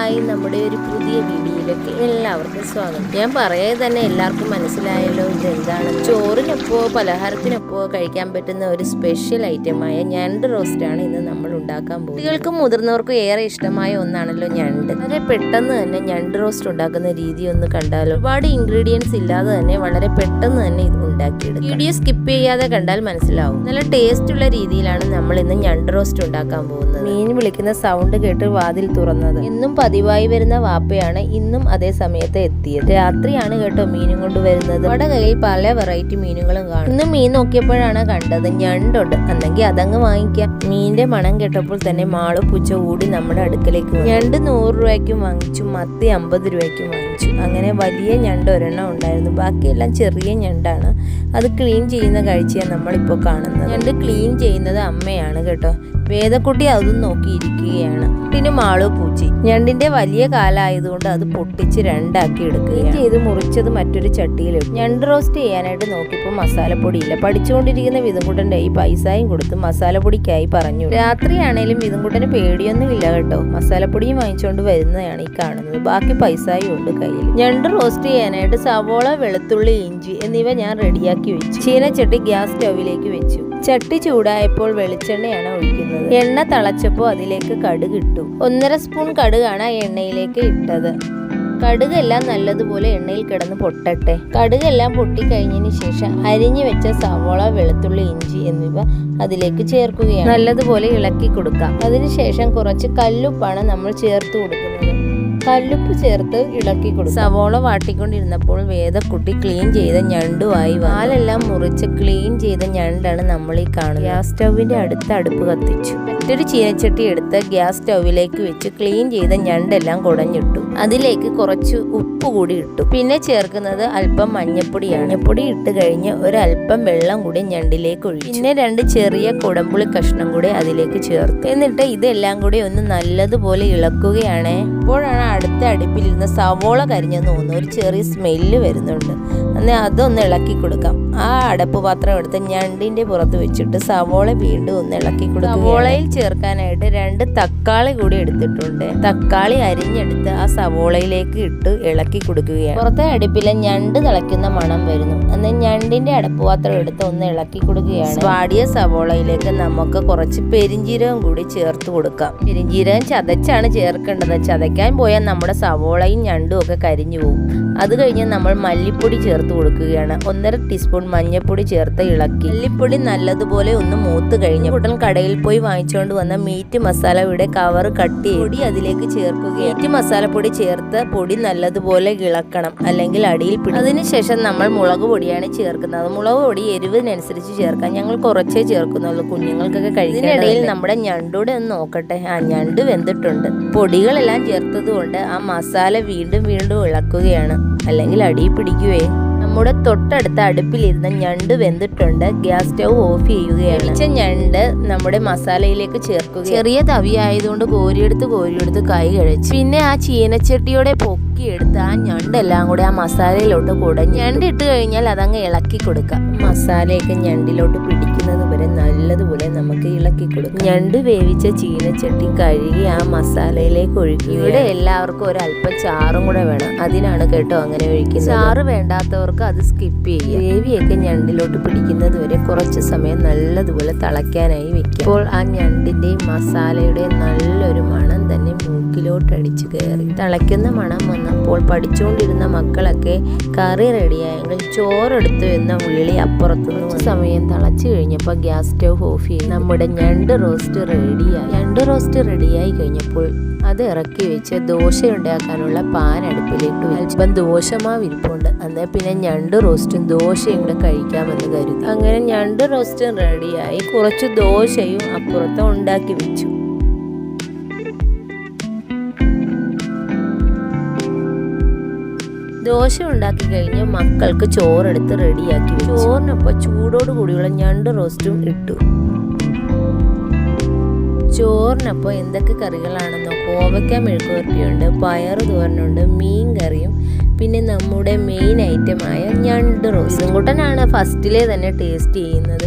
Hi നമ്മുടെ ഒരു പുതിയ വീഡിയോയിലേക്ക് എല്ലാവർക്കും സ്വാഗതം. ഞാൻ പറയാതെ തന്നെ എല്ലാവർക്കും മനസ്സിലായല്ലോ ഇതെന്താണ്. ചോറിനൊപ്പോ പലഹാരത്തിനൊപ്പോ കഴിക്കാൻ പറ്റുന്ന ഒരു സ്പെഷ്യൽ ഐറ്റമായ ഞണ്ട് റോസ്റ്റാണ് ഇന്ന് നമ്മൾ ഉണ്ടാക്കാൻ പോകുന്നത്. കുട്ടികൾക്കും മുതിർന്നവർക്കും ഏറെ ഇഷ്ടമായ ഒന്നാണല്ലോ ഞണ്ട്. വളരെ പെട്ടെന്ന് തന്നെ ഞണ്ട് റോസ്റ്റ് ഉണ്ടാക്കുന്ന രീതി ഒന്ന് കണ്ടാലോ? ഒരുപാട് ഇൻഗ്രീഡിയൻസ് ഇല്ലാതെ തന്നെ വളരെ പെട്ടെന്ന് തന്നെ ഇത് ഉണ്ടാക്കിയെടുക്കും. വീഡിയോ സ്കിപ്പ് ചെയ്യാതെ കണ്ടാൽ മനസ്സിലാവും. നല്ല ടേസ്റ്റ് ഉള്ള രീതിയിലാണ് നമ്മൾ ഇന്ന് ഞണ്ട് റോസ്റ്റ് ഉണ്ടാക്കാൻ പോകുന്നത്. മീൻ വിളിക്കുന്ന സൗണ്ട് കേട്ട് വാതിൽ തുറന്നത്. എന്നും പതിവായി വരുന്ന വാപ്പയാണ് ഇന്നും അതേ സമയത്ത് എത്തിയത്. രാത്രിയാണ് കേട്ടോ മീനും കൊണ്ട് വരുന്നത്. അവിടെ കയ്യിൽ പല വെറൈറ്റി മീനുകളും കാണും. ഇന്ന് മീൻ നോക്കിയപ്പോഴാണ് കണ്ടത് ഞണ്ടുണ്ട്. അല്ലെങ്കിൽ അതങ്ങ് വാങ്ങിക്കാം. മീനിന്റെ മണം കേട്ടപ്പോൾ തന്നെ മാൾ പൂച്ച ഓടി നമ്മുടെ അടുക്കലേക്ക്. ഞണ്ട് നൂറ് രൂപയ്ക്കും വാങ്ങിച്ചു. മത്തി അമ്പത് രൂപയ്ക്കും വാങ്ങിച്ചു. അങ്ങനെ വലിയ ഞണ്ട് ഒരെണ്ണം ഉണ്ടായിരുന്നു. ബാക്കിയെല്ലാം ചെറിയ ഞണ്ടാണ്. അത് ക്ലീൻ ചെയ്യുന്ന കാഴ്ചയാണ് നമ്മളിപ്പോൾ കാണുന്നത്. ഞണ്ട് ക്ലീൻ ചെയ്യുന്നത് അമ്മയാണ് കേട്ടോ. വേദക്കുട്ടി അതും നോക്കിയിരിക്കുകയാണ്. പിന്നെ മാളു പൂച്ചി. ഞണ്ടിന്റെ വലിയ കാലായതുകൊണ്ട് അത് പൊട്ടിച്ച് രണ്ടാക്കി എടുക്കുകയാണ്. ചെയ്ത് മുറിച്ചത് മറ്റൊരു ചട്ടിയിലിട്ടു ഞണ്ട് റോസ്റ്റ് ചെയ്യാനായിട്ട് നോക്കിയപ്പോൾ മസാലപ്പൊടിയില്ല. പഠിച്ചുകൊണ്ടിരിക്കുന്ന വിധംകുട്ടന്റെ ഈ പൈസയും കൊടുത്ത് മസാലപ്പൊടിക്കായി പറഞ്ഞു. രാത്രിയാണേലും വിധംകുട്ടന് പേടിയൊന്നും ഇല്ല കേട്ടോ. മസാലപ്പൊടിയും വാങ്ങിച്ചുകൊണ്ട് വരുന്നതാണ് ഈ കാണുന്നത്. ബാക്കി പൈസയും ഉണ്ട് കയ്യിൽ. ഞണ്ട് റോസ്റ്റ് ചെയ്യാനായിട്ട് സവോള വെളുത്തുള്ളി ഇഞ്ചി എന്നിവ ഞാൻ റെഡിയാക്കി വെച്ചു. ചീനച്ചട്ടി ഗ്യാസ് സ്റ്റൗവിലേക്ക് വെച്ചു. ചട്ടി ചൂടായപ്പോൾ വെളിച്ചെണ്ണയാണ് ഒഴിക്കുന്നത്. എണ്ണ തിളച്ചപ്പോൾ അതിലേക്ക് കടുക് ഇട്ടു ഒന്നര സ്പൂൺ കടുകാണ് ആ എണ്ണയിലേക്ക് ഇട്ടത്. കടുകെല്ലാം നല്ലതുപോലെ എണ്ണയിൽ കിടന്ന് പൊട്ടട്ടെ. കടുകെല്ലാം പൊട്ടിക്കഴിഞ്ഞതിന് ശേഷം അരിഞ്ഞു വെച്ച സവോള വെളുത്തുള്ളി ഇഞ്ചി എന്നിവ അതിലേക്ക് ചേർക്കുകയാണ്. നല്ലതുപോലെ ഇളക്കി കൊടുക്കാം. അതിനുശേഷം കുറച്ച് കല്ലുപ്പാണ് നമ്മൾ ചേർത്ത് കൊടുക്കുന്നത്. കല്ലുപ്പ് ചേർത്ത് ഇളക്കി കൊടുക്കും. സവോള വാട്ടിക്കൊണ്ടിരുന്നപ്പോൾ വേദക്കുട്ടി ക്ലീൻ ചെയ്ത ഞണ്ടുമായി വാലെല്ലാം മുറിച്ച് ക്ലീൻ ചെയ്ത ഞണ്ടാണ് നമ്മൾ ഈ കാണുന്നത്. ഗ്യാസ് സ്റ്റൗവിന്റെ അടുത്ത് അടുപ്പ് കത്തിച്ചു. മറ്റൊരു ചീനച്ചട്ടി എടുത്ത് ഗ്യാസ് സ്റ്റൗവിലേക്ക് വെച്ച് ക്ലീൻ ചെയ്ത ഞണ്ടെല്ലാം കുടഞ്ഞിട്ടു. അതിലേക്ക് കുറച്ച് ഉപ്പ് കൂടി ഇട്ടു. പിന്നെ ചേർക്കുന്നത് അല്പം മഞ്ഞപ്പൊടിയാണ് മഞ്ഞപ്പൊടി ഇട്ട് കഴിഞ്ഞ് ഒരല്പം വെള്ളം കൂടി ഞണ്ടിലേക്ക് ഒഴിച്ചു. പിന്നെ രണ്ട് ചെറിയ കുടമ്പുളി കഷ്ണം കൂടി അതിലേക്ക് ചേർത്തു. എന്നിട്ട് ഇതെല്ലാം കൂടി ഒന്ന് നല്ലതുപോലെ ഇളക്കുകയാണ്. അപ്പോഴാണ് അടുത്ത അടുപ്പിലിരുന്ന സവോള കരിഞ്ഞെന്ന് തോന്നുന്നു. ഒരു ചെറിയ സ്മെല്ല് വരുന്നുണ്ട്. എന്നാൽ അതൊന്ന് ഇളക്കി കൊടുക്കാം. ആ അടപ്പ് പാത്രം എടുത്ത് ഞണ്ടിന്റെ പുറത്ത് വെച്ചിട്ട് സവോള വീണ്ടും ഒന്ന് ഇളക്കി കൊടുക്കും സവോളയിൽ ചേർക്കാനായിട്ട് രണ്ട് തക്കാളി കൂടി എടുത്തിട്ടുണ്ട്. തക്കാളി അരിഞ്ഞെടുത്ത് ആ സവോളയിലേക്ക് ഇട്ട് ഇളക്കി കൊടുക്കുകയാണ്. പുറത്തെ അടുപ്പിലെ ഞണ്ട് തിളയ്ക്കുന്ന മണം വരുന്നു. എന്നാൽ ഞണ്ടിന്റെ അടപ്പ് പാത്രം എടുത്ത് ഒന്ന് ഇളക്കി കൊടുക്കുകയാണ്. വാടിയ സവോളയിലേക്ക് നമുക്ക് കുറച്ച് പെരിഞ്ജീരകം കൂടി ചേർത്ത് കൊടുക്കാം. പെരിഞ്ജീരകം ചതച്ചാണ് ചേർക്കേണ്ടത്. ചതയ്ക്കാൻ പോയാൽ നമ്മുടെ സവോളയും ഞണ്ടും ഒക്കെ കരിഞ്ഞു പോകും. അത് കഴിഞ്ഞ് നമ്മൾ മല്ലിപ്പൊടി ചേർത്ത് കൊടുക്കുകയാണ്. ഒന്നര ടീസ്പൂൺ മഞ്ഞൾപ്പൊടി ചേർത്ത് ഇളക്കി. മല്ലിപ്പൊടി നല്ലതുപോലെ ഒന്ന് മൂത്ത് കഴിഞ്ഞ് ഉടൻ കടയിൽ പോയി വാങ്ങിച്ചുകൊണ്ട് വന്ന മീറ്റ് മസാലയുടെ കവർ കട്ട് ചെയ്ത് പൊടി അതിലേക്ക് ചേർക്കുക മീറ്റ് മസാലപ്പൊടി ചേർത്ത് പൊടി നല്ലതുപോലെ ഇളക്കണം അല്ലെങ്കിൽ അടിയിൽ പിടിക്കും അതിനുശേഷം നമ്മൾ മുളക് പൊടിയാണ് ചേർക്കുന്നത്. മുളക് പൊടി എരിവിനനുസരിച്ച് ചേർക്കാം. ഞങ്ങൾ കുറച്ചേ ചേർക്കുന്നുള്ളൂ. കുഞ്ഞുങ്ങൾക്കൊക്കെ കഴിക്കുന്നതിനിടയിൽ നമ്മുടെ ഞണ്ടൂടെ ഒന്ന് നോക്കട്ടെ. ആ ഞണ്ട് വെന്തിട്ടുണ്ട്. പൊടികളെല്ലാം ചേർത്തത് കൊണ്ട് ആ മസാല വീണ്ടും വീണ്ടും ഇളക്കുകയാണ്. അല്ലെങ്കിൽ അടിയിൽ പിടിക്കുവേ. നമ്മുടെ തൊട്ടടുത്ത അടുപ്പിലിരുന്ന ഞണ്ട് വെന്തിട്ടുണ്ട്. ഗ്യാസ് സ്റ്റൗ ഓഫ് ചെയ്യുകയാണ്. വെച്ച ഞണ്ട് നമ്മുടെ മസാലയിലേക്ക് ചേർക്കുക ചെറിയ തവി ആയതുകൊണ്ട് കോരിയെടുത്ത് കോരിയെടുത്ത് കൈ കഴിച്ചു പിന്നെ ആ ചീനച്ചട്ടിയോടെ പൊക്കിയെടുത്ത് ആ ഞണ്ടെല്ലാം കൂടെ ആ മസാലയിലോട്ട് കുടഞ്ഞ് ഞണ്ടിട്ട് കഴിഞ്ഞാൽ അതങ്ങ് ഇളക്കി കൊടുക്കാം മസാലയൊക്കെ ഞണ്ടിലോട്ട് പിടിക്കുന്നത് വരെ നല്ലതുപോലെ നമുക്ക് ഇളക്കി കൊടുക്കാം. ഞണ്ട് വേവിച്ച ചീനച്ചട്ടി കഴുകി ആ മസാലയിലേക്ക് ഒഴിക്കുക. ഇവിടെ എല്ലാവർക്കും ഒരല്പം ചാറും കൂടെ വേണം. അതിനാണ് കേട്ടോ അങ്ങനെ ഒഴിക്കുന്നത്. ചാറ് വേണ്ടാത്തവർക്ക് അത് സ്കിപ്പ് ചെയ്യുക. ഗ്രേവിയൊക്കെ ഞണ്ടിലോട്ട് പിടിക്കുന്നത് വരെ കുറച്ച് സമയം നല്ലതുപോലെ തിളയ്ക്കാനായി വെക്കുക. അപ്പോൾ ആ ഞണ്ടിന്റെയും മസാലയുടെയും നല്ലൊരു മണം തന്നെ മൂക്കിലോട്ട് അടിച്ചു കയറി. തിളയ്ക്കുന്ന മണം വന്നപ്പോൾ പഠിച്ചുകൊണ്ടിരുന്ന മക്കളൊക്കെ കറി റെഡിയായെങ്കിൽ ചോറെടുത്തു എന്ന വിളി അപ്പുറത്തുനിന്ന് സമയം തിളച്ചു കഴിഞ്ഞപ്പോൾ ഗ്യാസ് സ്റ്റവ് ഓഫ് ചെയ്ത്. നമ്മുടെ ഞണ്ട് റോസ്റ്റ് റെഡിയായി. ഞണ്ട് റോസ്റ്റ് റെഡിയായി കഴിഞ്ഞപ്പോൾ അത് ഇറക്കി വെച്ച് ദോശ ഉണ്ടാക്കാനുള്ള പാൻ അടുപ്പിലേക്ക് വെച്ചു അല്പം ദോശമാവ് ഇരിപ്പുണ്ട്. അന്നേ പിന്നെ ഞണ്ട് റോസ്റ്റും ദോശയും കൂടെ കഴിക്കാമെന്ന് കരുതി. അങ്ങനെ ഞണ്ട് റോസ്റ്റും റെഡിയായി കുറച്ച് ദോശയും അപ്പുറത്ത് ഉണ്ടാക്കി വെച്ചു. ദോശ ഉണ്ടാക്കി കഴിഞ്ഞ് മക്കൾക്ക് ചോറെടുത്ത് റെഡിയാക്കി. ചോറിനൊപ്പം ചൂടോട് കൂടിയുള്ള ഞണ്ട് റോസ്റ്റും ഇട്ടു. ചോറിനൊപ്പം എന്തൊക്കെ കറികളാണെന്നോ? കോവയ്ക്ക മെഴുക്കുവരട്ടിയുണ്ട് പയർ തോരനുണ്ട് മീൻ കറിയും പിന്നെ നമ്മുടെ മെയിൻ ഐറ്റമായ ഞണ്ട് റോസ്റ്റും. കൂട്ടനാണ് ഫസ്റ്റിലെ തന്നെ ടേസ്റ്റ് ചെയ്യുന്നത്.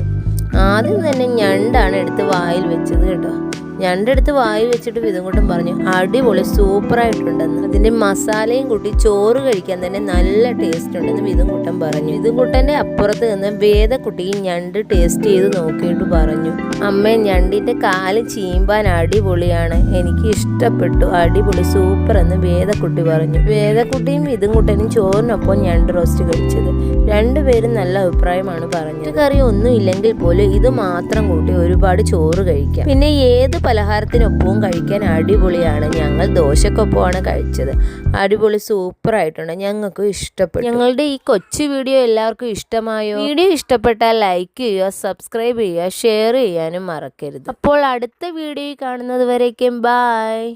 ആദ്യം തന്നെ ഞണ്ടാണ് എടുത്ത് വായിൽ വെച്ചത് കേട്ടോ. ഞണ്ടെടുത്ത് വായി വെച്ചിട്ട് വിധംകൂട്ടം പറഞ്ഞു അടിപൊളി സൂപ്പറായിട്ടുണ്ടെന്ന്. അതിന്റെ മസാലയും കൂട്ടി ചോറ് കഴിക്കാൻ തന്നെ നല്ല ടേസ്റ്റ് ഉണ്ടെന്ന് വിധംകുട്ടൻ പറഞ്ഞു. വിധംകുട്ടന്റെ അപ്പുറത്ത് നിന്ന് വേദക്കുട്ടിയും ഞണ്ട് ടേസ്റ്റ് ചെയ്ത് നോക്കിയിട്ട് പറഞ്ഞു അമ്മ ഞണ്ടിന്റെ കാൽ ചീമ്പാൻ അടിപൊളിയാണ്. എനിക്ക് ഇഷ്ടപ്പെട്ടു. അടിപൊളി സൂപ്പർ എന്ന് വേദക്കുട്ടി പറഞ്ഞു. വേദക്കുട്ടിയും വിധംകുട്ടനും ചോറിനൊപ്പം ഞണ്ട് റോസ്റ്റ് കഴിച്ചത്. രണ്ടുപേരും നല്ല അഭിപ്രായമാണ് പറഞ്ഞത്. കറി ഒന്നും ഇല്ലെങ്കിൽ പോലും ഇത് മാത്രം കൂട്ടി ഒരുപാട് ചോറ് കഴിക്കാം. പിന്നെ ഏത് പലഹാരത്തിനൊപ്പവും കഴിക്കാൻ അടിപൊളിയാണ്. ഞങ്ങൾ ദോശക്കൊപ്പമാണ് കഴിച്ചത്. അടിപൊളി സൂപ്പർ ആയിട്ടുണ്ട് ഞങ്ങൾക്കും ഇഷ്ടപ്പെട്ടു. ഞങ്ങളുടെ ഈ കൊച്ചു വീഡിയോ എല്ലാവർക്കും ഇഷ്ടമായോ? വീഡിയോ ഇഷ്ടപ്പെട്ടാൽ ലൈക്ക് ചെയ്യുക സബ്സ്ക്രൈബ് ചെയ്യുക ഷെയർ ചെയ്യാനും മറക്കരുത്. അപ്പോൾ അടുത്ത വീഡിയോ കാണുന്നത് വരേക്കും. ബായ്